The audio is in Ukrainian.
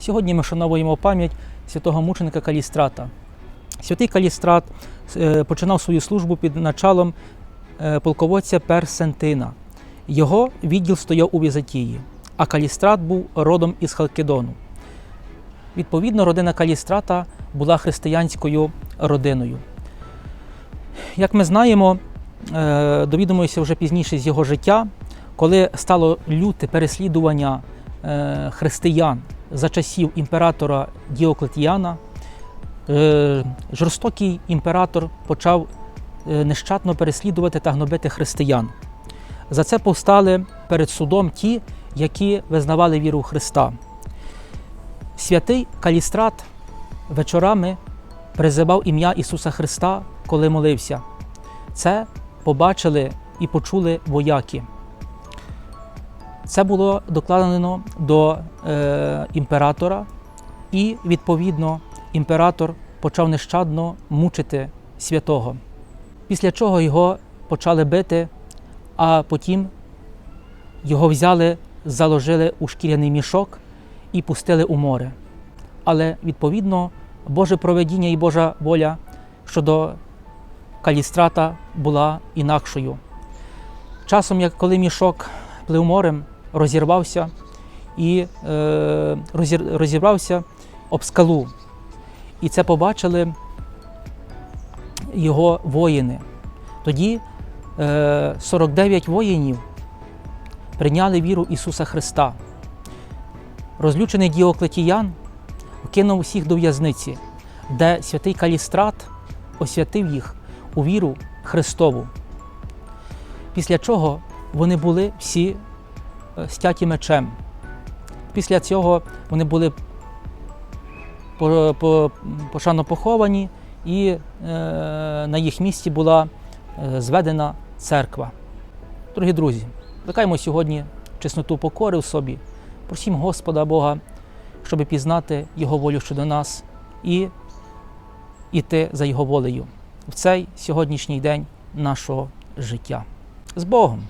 Сьогодні ми вшановуємо пам'ять святого мученика Калістрата. Святий Калістрат е, починав свою службу під началом е, полководця Персентина. Його відділ стояв у Візантії, а Калістрат був родом із Халкидону. Відповідно, родина Калістрата була християнською родиною. Як ми знаємо, е, довідомуємося вже пізніше з його життя, коли стало люте переслідування християн за часів імператора Діоклетіана, е, жорстокий імператор почав е, нещадно переслідувати та гнобити християн. За це повстали перед судом ті, які визнавали віру в Христа. Святий Калістрат вечорами призивав ім'я Ісуса Христа, коли молився. Це побачили і почули вояки. Це було докладено до е, імператора, і, відповідно, імператор почав нещадно мучити святого. Після чого його почали бити, а потім його взяли, заложили у шкіряний мішок і пустили у море. Але відповідно Боже проведіння і Божа воля щодо калістрата була інакшою. Часом, як коли мішок плив морем, розірвався і е, розірвався об скалу. І це побачили його воїни. Тоді е, 49 воїнів прийняли віру Ісуса Христа. Розлючений Діоклетіян кинув усіх до в'язниці, де святий Калістрат освятив їх у віру Христову. Після чого вони були всі стяті мечем. Після цього вони були по- по- пошано поховані, і е, на їх місці була е, зведена церква. Дорогі друзі, плекаємо сьогодні чесноту покори в собі, просім Господа Бога, щоб пізнати Його волю щодо нас і йти за Його волею в цей сьогоднішній день нашого життя. З Богом!